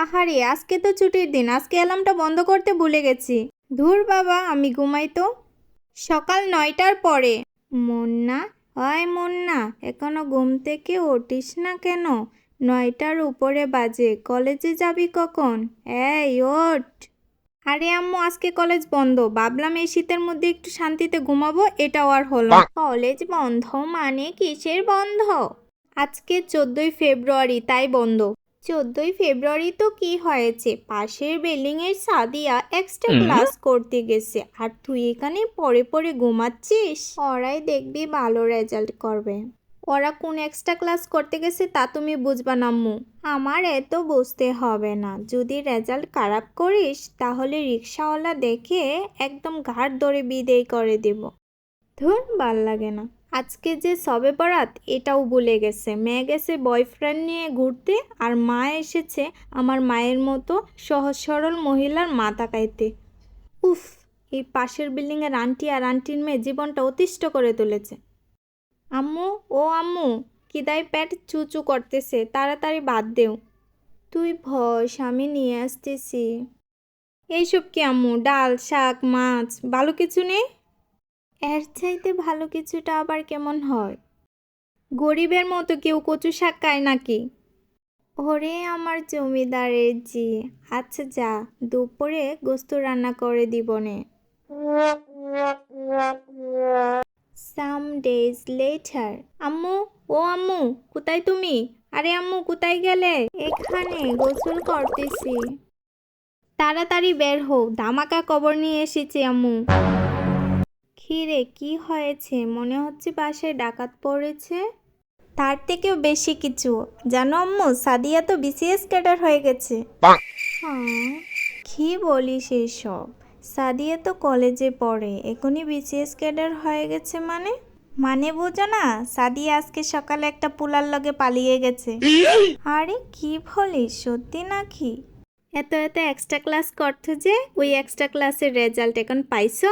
আহারে, আজকে তো ছুটির দিন, আজকে অ্যালার্মটা বন্ধ করতে ভুলে গেছি। ধুর বাবা, আমি ঘুমাই তো। সকাল নয়টার পরে। মুন্না? হয় মুন্না, এখনও ঘুম থেকে উঠিস না কেন? নয়টার উপরে বাজে, কলেজে যাবি কখন? এই, ওঠ। আরে আম্মু, আজকে কলেজ বন্ধ। ভাবলাম এই শীতের মধ্যে একটু শান্তিতে ঘুমাবো, এটাও আর হলো কলেজ বন্ধ মানে কিসের বন্ধ? আজকে চোদ্দই ফেব্রুয়ারি, তাই বন্ধ। চোদ্দই ফেব্রুয়ারি তো কি হয়েছে? পাশের বিল্ডিং এর সাদিয়া এক্সট্রা ক্লাস করতে গেছে। আর তুই এখানে পরে পরে ঘুমাচ্ছিস? ওরাই দেখবি ভালো রেজাল্ট করবে। ওরা কোন এক্সট্রা ক্লাস করতে গেছে তা তুমি বুঝবা নাম্মু আমার এত বুঝতে হবে না। যদি রেজাল্ট খারাপ করিস তাহলে রিক্সাওয়ালা দেখে একদম ঘাট ধরে বিদেয় করে দেব। ধুর ভালো লাগে না। আজকে যে সবে বরাত, এটাও ভুলে গেছে। মেয়ে গেছে বয়ফ্রেন্ড নিয়ে ঘুরতে আর মা এসেছে আমার মায়ের মতো সহজ সরল মহিলার মা তাকাইতে উফ, এই পাশের বিল্ডিংয়ের আন্টি আর আন্টির মেয়ে জীবনটা অতিষ্ঠ করে তুলেছে। আম্মু, ও আম্মু, কিদাই পেট চুচু করতেছে, তাড়াতাড়ি বাদ দেও। তুই ভস আমি নিয়ে আসতেছি। এইসব কি আম্মু, ডাল, শাক, মাছ, ভালো কিছু নেই? এর চাইতে ভালো কিছুটা আবার কেমন হয়? গরিবের মতো কেউ কচু শাক খায় নাকি? ওরে আমার জমিদারের জি। আচ্ছা যা, দুপুরে গোস্ত রান্না করে দিবনে। Some days later. আম্মু, ও আম্মু, কোথায় তুমি? আরে আম্মু, কোথায় গেলে? এখানে গোসল করতেছি। তাড়াতাড়ি বের হও, ধামাকা কবর নিয়ে এসেছি, আম্মু। খিরে কি হয়েছে? মনে হচ্ছে বাসায় ডাকাত পড়েছে। তার থেকেও বেশি কিছু। জানো আম্মু সাদিয়া তো বিসিএস ক্যাডার হয়ে গেছে। হ্যাঁ কি বলিস এসব? সাদিয়া তো কলেজে পড়ে এখনই বিসিএস ক্যাডার হয়ে গেছে মানে? মানে বোঝো না সাদিয়া আজকে সকালে একটা পুলার লগে পালিয়ে গেছে। আরে কি বলিস সত্যি নাকি? এত এত এক্সট্রা ক্লাস করতো যে ওই এক্সট্রা ক্লাসের রেজাল্ট এখন পাইছো?